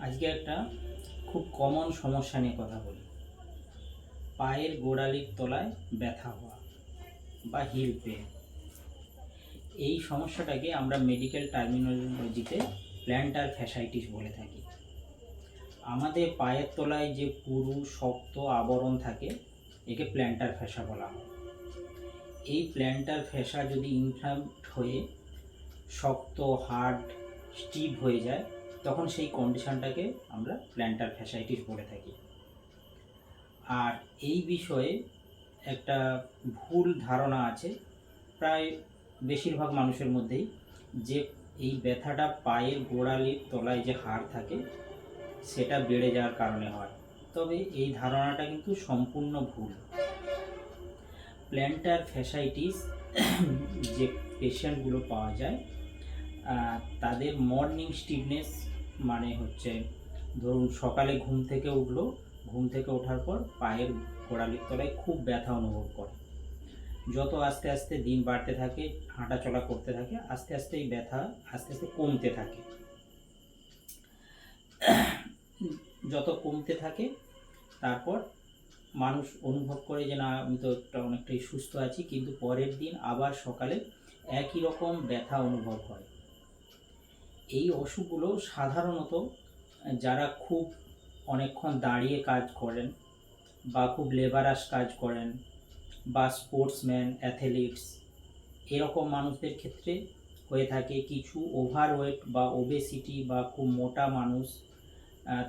আজকে একটা খুব কমন সমস্যা নিয়ে কথা বলি। পায়ের গোড়ালির তলায় ব্যথা হওয়া বা হিল পেন এই সমস্যাটাকে আমরা মেডিকেল টার্মিনোলজিতে প্ল্যান্টার ফ্যাসাইটিস বলে থাকি। আমাদের পায়ের তলায় যে পুরু, শক্ত আবরণ থাকে, একে প্ল্যান্টার ফ্যাসা বলা হয়। এই প্ল্যান্টার ফ্যাসা যদি ইনফ্লামড হয়ে শক্ত হার্ড স্টিভ হয়ে যায় তখন সেই কন্ডিশনটাকে আমরা প্ল্যান্টার ফ্যাসাইটিস বলে থাকি। আর এই বিষয়ে একটা ভুল ধারণা আছে, প্রায় বেশিরভাগ মানুষের মধ্যেই, যে এই ব্যথাটা পায়ের গোড়ালির তলায় যে হাড় থাকে, সেটা বেড়ে যাওয়ার কারণে হয়। তবে এই ধারণাটা কিন্তু সম্পূর্ণ ভুল। প্ল্যান্টার ফ্যাসাইটিস যে পেশেন্টগুলো পাওয়া যায় তাদের মর্নিং স্টিফনেস মানে হচ্ছে, ধরুন সকালে ঘুম থেকে উঠল, ঘুম থেকে ওঠার পর পায়ের গোড়ালির তলায় খুব ব্যথা অনুভব করে। যত আস্তে আস্তে দিন বাড়তে থাকে হাঁটা চলা করতে থাকে, আস্তে আস্তে এই ব্যথা আস্তে আস্তে কমতে থাকে। যত কমতে থাকে, তারপর মানুষ অনুভব করে যে, না, আমি তো একটা অনেকটাই সুস্থ আছি। কিন্তু পরের দিন আবার সকালে একই রকম ব্যথা অনুভব হয়। এই অসুখগুলো সাধারণত যারা খুব অনেকক্ষণ দাঁড়িয়ে কাজ করেন বা খুব লেবারাস কাজ করেন বা স্পোর্টসম্যান, অ্যাথলিটস, এরকম মানুষদের ক্ষেত্রে হয়ে থাকে কিছু ওভারওয়েট বা ওবেসিটি বা খুব মোটা মানুষ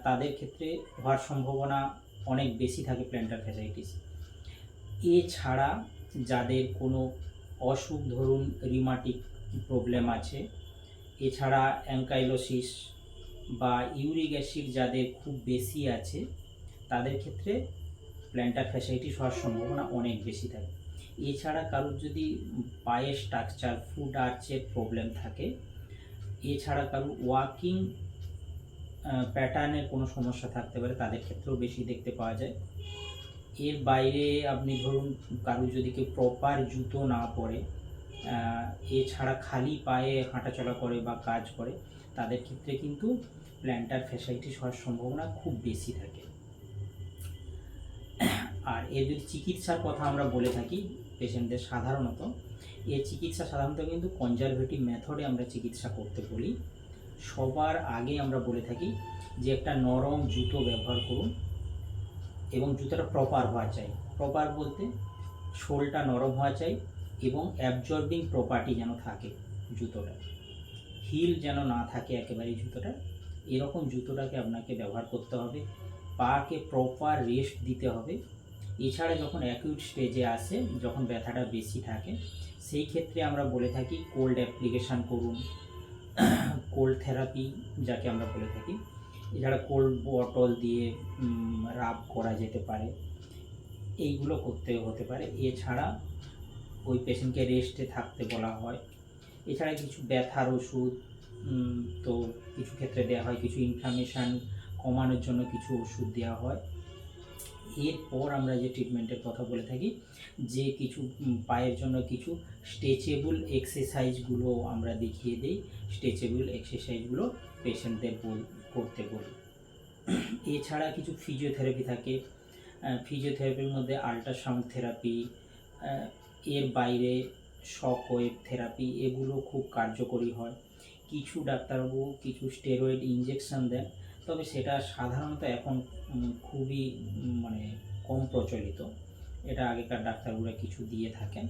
তাদের ক্ষেত্রে হওয়ার সম্ভাবনা অনেক বেশি থাকে প্ল্যান্টার ফ্যাসাইটিস। এছাড়া যাদের কোনো অসুখ, ধরুন রিমাটিক প্রবলেম আছে এছাড়া অ্যাঙ্কাইলোসিস বা ইউরিক অ্যাসিড যাদের খুব বেশি আছে, তাদের ক্ষেত্রে প্ল্যান্টার ফ্যাসাইটিস হওয়ার সম্ভাবনা অনেক বেশি থাকে। এছাড়া কারোর যদি পায়ের স্ট্রাকচার ফুড আর্চের প্রবলেম থাকে, এছাড়া কারোর ওয়াকিং প্যাটার্নের কোনো সমস্যা থাকতে পারে, তাদের ক্ষেত্রেও বেশি দেখতে পাওয়া যায়। এর বাইরে আপনি ধরুন, কারোর যদি কেউ প্রপার জুতো না পরে এছাড়া খালি পায়ে হাঁটাচলা করে বা কাজ করে, তাদের ক্ষেত্রে কিন্তু প্ল্যান্টার ফ্যাসাইটিস হওয়ার সম্ভাবনা খুব বেশি থাকে। আর এর যদি চিকিৎসার কথা আমরা বলে থাকি পেশেন্টদের সাধারণত এর চিকিৎসা সাধারণত কিন্তু কনজারভেটিভ মেথডে আমরা চিকিৎসা করতে বলি। সবার আগে আমরা বলে থাকি যে একটা নরম জুতো ব্যবহার করুন এবং জুতোটা প্রপার হওয়া চাই। প্রপার বলতে, শোলটা নরম হওয়া চাই এবং অ্যাবজর্বিং প্রপার্টি যেন থাকে জুতোটা হিল যেন না থাকে একেবারেই জুতোটা এরকম জুতোটাকে আপনাকে ব্যবহার করতে হবে। পাকে প্রপার রেস্ট দিতে হবে। এছাড়া যখন অ্যাকিউট স্টেজে আসে, যখন ব্যথাটা বেশি থাকে, সেই ক্ষেত্রে আমরা বলে থাকি কোল্ড অ্যাপ্লিকেশান করুন। কোল্ড থেরাপি যাকে আমরা বলে থাকি। এছাড়া কোল্ড বটল দিয়ে রাব করা যেতে পারে। এইগুলো করতে হতে পারে। এছাড়া ওই পেশেন্টকে রেস্টে থাকতে বলা হয়। এছাড়া কিছু ব্যথার ওষুধ তো কিছু ক্ষেত্রে দেওয়া হয়, কিছু ইনফ্লামেশান কমানোর জন্য কিছু ওষুধ দেওয়া হয়। এরপর আমরা যে ট্রিটমেন্টের কথা বলে থাকি, যে কিছু পায়ের জন্য কিছু স্ট্রেচেবল এক্সারসাইজগুলো আমরা দেখিয়ে দিই। স্ট্রেচেবল এক্সারসাইজগুলো পেশেন্টদের বল, করতে বলি। এছাড়া কিছু ফিজিওথেরাপি থাকে। ফিজিওথেরাপির মধ্যে আল্ট্রাসাউন্ড থেরাপি এর বাইরে শক ওয়েভ থেরাপি এগুলো খুব কার্যকরী হয়। কিছু ডাক্তারবাবু কিছু স্টেরয়েড ইঞ্জেকশন দেন, তবে সেটা সাধারণত এখন খুবই মানে কম প্রচলিত। এটা আগেকার ডাক্তারবাবুরা কিছু দিয়ে থাকেন।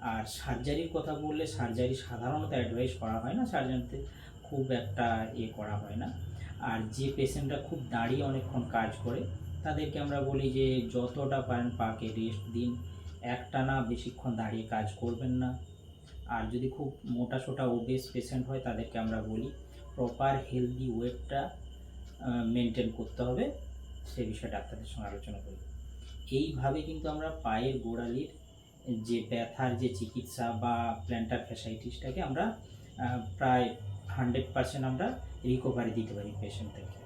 আর সার্জারির কথা বললে সার্জারি সাধারণত অ্যাডভাইস করা হয় না সার্জারিতে খুব একটা ইয়ে করা হয় না। আর যে পেশেন্টরা খুব দাঁড়িয়ে অনেকক্ষণ কাজ করে, তাদেরকে আমরা বলি যে যতটা পারেন পাকে রেস্ট দিন। একটানা বেশিক্ষণ দাঁড়িয়ে কাজ করবেন না। আর যদি খুব মোটা সোটা ওবেস পেশেন্ট হয়, তাদেরকে আমরা বলি প্রপার হেলদি ওয়েটটা মেনটেন করতে হবে। সে বিষয়ে ডাক্তারদের সঙ্গে আলোচনা করি। এইভাবে কিন্তু আমরা পায়ের গোড়ালির যে ব্যথার যে চিকিৎসা বা প্ল্যান্টার ফ্যাসাইটিসটাকে আমরা প্রায় হান্ড্রেড পার্সেন্ট আমরা রিকভারি দিতে পারি পেশেন্টদেরকে